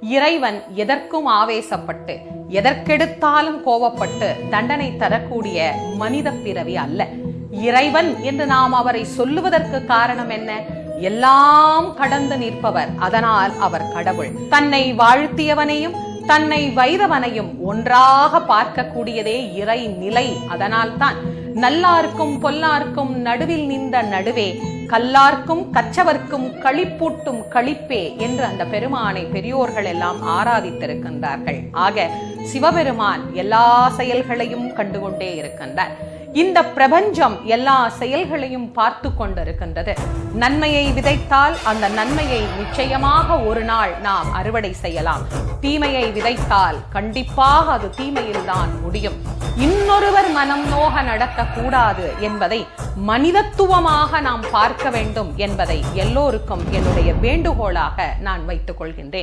இறைவன் எதற்கும் ஆவேசப்பட்டு எதற்கெடுத்தாலும் கோபப்பட்டு தண்டனை தரக்கூடிய மனித பிறவி அல்ல. இறைவன் என்று நாம் அவரை சொல்லுவதற்கு காரணம் என்ன? எல்லாம் கடந்து நிற்பவர் அதனால் அவர் கடவுள். தன்னை வாழ்த்தியவனையும் தன்னை வைரவனையும் ஒன்றாக பார்க்கக்கூடியதே இறை நிலை அதனால்தான் நல்லாருக்கும் பொல்லாருக்கும் நடுவில் நின்ற நடுவே கல்லார்க்கும் கச்சவர்க்கும் களிப்பூட்டும் களிப்பே என்று அந்த பெருமானை பெரியோர்கள் எல்லாம் ஆராதித்திருக்கின்றார்கள். ஆக சிவபெருமான் எல்லா செயல்களையும் கண்டுகொண்டே இருக்கின்றார். இந்த பிரபஞ்சம் எல்லா செயல்களையும் பார்த்து கொண்டிருக்கின்றது. நன்மையை விதைத்தால் அந்த நன்மையை நிச்சயமாக ஒரு நாள் நாம் அறுவடை செய்யலாம். தீமையை விதைத்தால் கண்டிப்பாக அது தீமையில் தான் முடியும். இன்னொருவர் மனம் நோக நடக்கக்கூடாது என்பதை மனிதத்துவமாக நாம் பார்க்க வேண்டும் என்பதை எல்லோருக்கும் என்னுடைய வேண்டுகோளாக நான் வைத்துக் கொள்கின்றேன்.